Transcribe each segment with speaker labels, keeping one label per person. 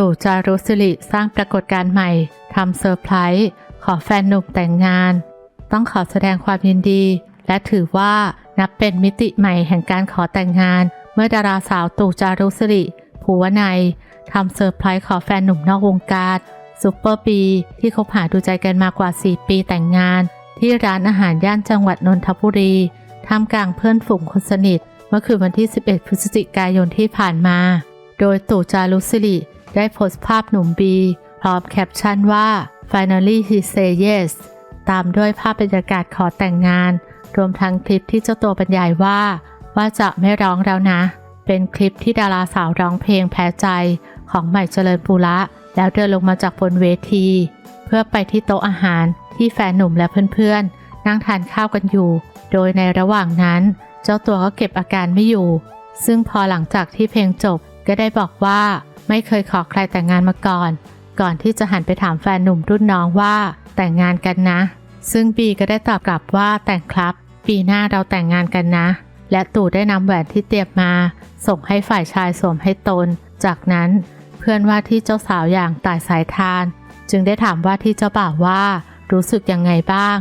Speaker 1: ตู่จารุสิริสร้างปรากฏการณ์ใหม่ทำเซอร์ไพรส์ขอแฟนหนุ่มแต่งงาน ต้องขอแสดงความยินดี และถือว่านับเป็นมิติใหม่แห่งการขอแต่งงาน เมื่อดาราสาวตู่จารุสิริภูวนัยทำเซอร์ไพรส์ขอแฟนหนุ่มนอกวงการซุปเปอร์ปีที่คบหาดูใจกันมากว่า 4 ปีแต่งงาน ที่ร้านอาหารย่านจังหวัดนนทบุรีท่ามกลางเพื่อนฝูงคนสนิท เมื่อคืนวันที่ 11 พฤศจิกายนที่ผ่านมา โดยตู่จารุสิริ ได้โพสต์ภาพหนุ่มบี พร้อมแคปชั่นว่า finally he say yes ตามด้วยภาพบรรยากาศขอแต่งงาน รวมทั้งคลิปที่เจ้าตัวบรรยายว่า ว่าจะไม่ร้องแล้วนะ เป็นคลิปที่ดาราสาวร้องเพลงแพ้ใจของใหม่เจริญปุระ แล้วเดินลงมาจากบนเวที เพื่อไปที่โต๊ะอาหารที่แฟนหนุ่มและเพื่อนๆ นั่งทานข้าวกันอยู่ โดยในระหว่างนั้น เจ้าตัวก็เก็บอาการไม่อยู่ ซึ่งพอหลังจากที่เพลงจบก็ได้บอกว่า ไม่เคยขอใครแต่งงานมาก่อน ก่อนที่จะหันไปถามแฟนหนุ่มรุ่นน้องว่า แต่งงานกันนะ ซึ่งบีก็ได้ตอบกลับว่าแต่งครับ ปีหน้าเราแต่งงานกันนะ และตู่ได้นำแหวนที่เตรียมมา ส่งให้ฝ่ายชายสวมให้ตน จากนั้นเพื่อนว่าที่เจ้าสาวอย่างต่ายสายทาน จึงได้ถามว่าที่เจ้าบ่าวว่า รู้สึกยังไงบ้าง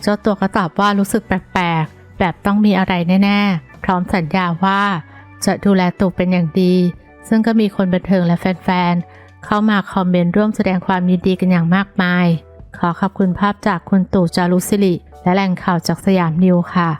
Speaker 1: เจ้าตัวก็ตอบว่ารู้สึกแปลกๆแบบต้องมีอะไรแน่ๆพร้อมสัญญาว่า จะดูแลตู่เป็นอย่างดี ซึ่งก็มีคนบันเทิงและแฟนๆ เข้ามาคอมเมนต์ร่วมแสดงความยินดีกันอย่างมากมาย ขอขอบคุณภาพจากคุณตู่จารุสิริและแหล่งข่าวจากสยามนิวค่ะ